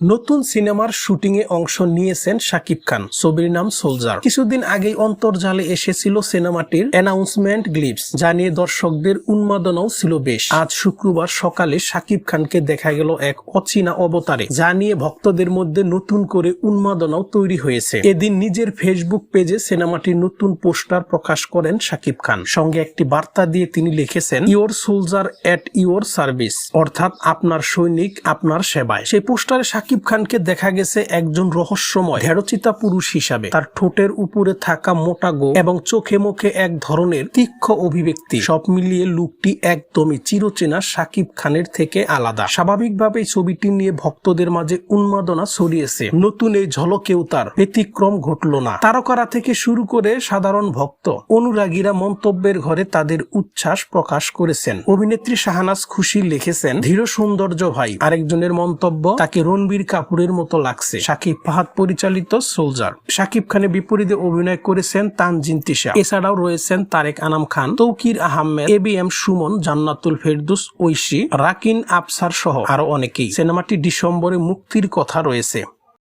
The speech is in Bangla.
নতুন সিনেমার শুটিং এ অংশ নিয়েছেন শাকিব খান, ছবির নাম সোলজার। কিছুদিন আগেই অন্তর্জালে এসেছিল সিনেমাটির অ্যানাউন্সমেন্ট গ্লিপস যা নিয়ে দর্শকদের উন্মাদনাও ছিল বেশ। আজ শুক্রবার সকালে শাকিব খানকে দেখা গেল এক অচেনা অবতারে, যা নিয়ে ভক্তদের মধ্যে নতুন করে উন্মাদনাও তৈরি হয়েছে। এদিন নিজের ফেসবুক পেজে সিনেমাটির নতুন পোস্টার প্রকাশ করেন শাকিব খান। সঙ্গে একটি বার্তা দিয়ে তিনি লিখেছেন, your soldier at your service. অর্থাৎ, আপনার সৈনিক আপনার সেবায়। সেই পোস্টারে শাকিব খানকে দেখা গেছে একজন রহস্যময় ঢেরচিতা পুরুষ হিসাবে। তার ঠোঁটের উপরে থাকা মোটা গো এবং চোখে মুখে এক ধরনের তীক্ষ্ণ অভিব্যক্তি। সব মিলিয়ে লুকটি একদমই চিরচেনা শাকিব খানের থেকে আলাদা। স্বাভাবিকভাবেই ছবিটি নিয়ে ভক্তদের মাঝে উন্মাদনা ছড়িয়েছে। নতুন এই ঝলকেও তার ব্যতিক্রম ঘটল না। তারকারা থেকে শুরু করে সাধারণ ভক্ত, অনুরাগীরা মন্তব্যের ঘরে তাদের উচ্ছ্বাস প্রকাশ করেছেন। অভিনেত্রী শাহানাজ খুশি লিখেছেন, ধীর সৌন্দর্য ভাই। আরেকজনের মন্তব্য, তাকে রণবীর কাপুরের মতো লাগছে। শাকিব ফাহাদ পরিচালিত সোলজার। শাকিব খানের বিপরীতে অভিনয় করেছেন তানজিন তিশা। এছাড়াও রয়েছেন Tareque Anam Khan, Taukir Ahmed A B M Sumon, Jannatul Ferdous, Oishi, Rakin Afsar সহ আরও অনেকেই। সিনেমাটি ডিসেম্বরে মুক্তির কথা রয়েছে।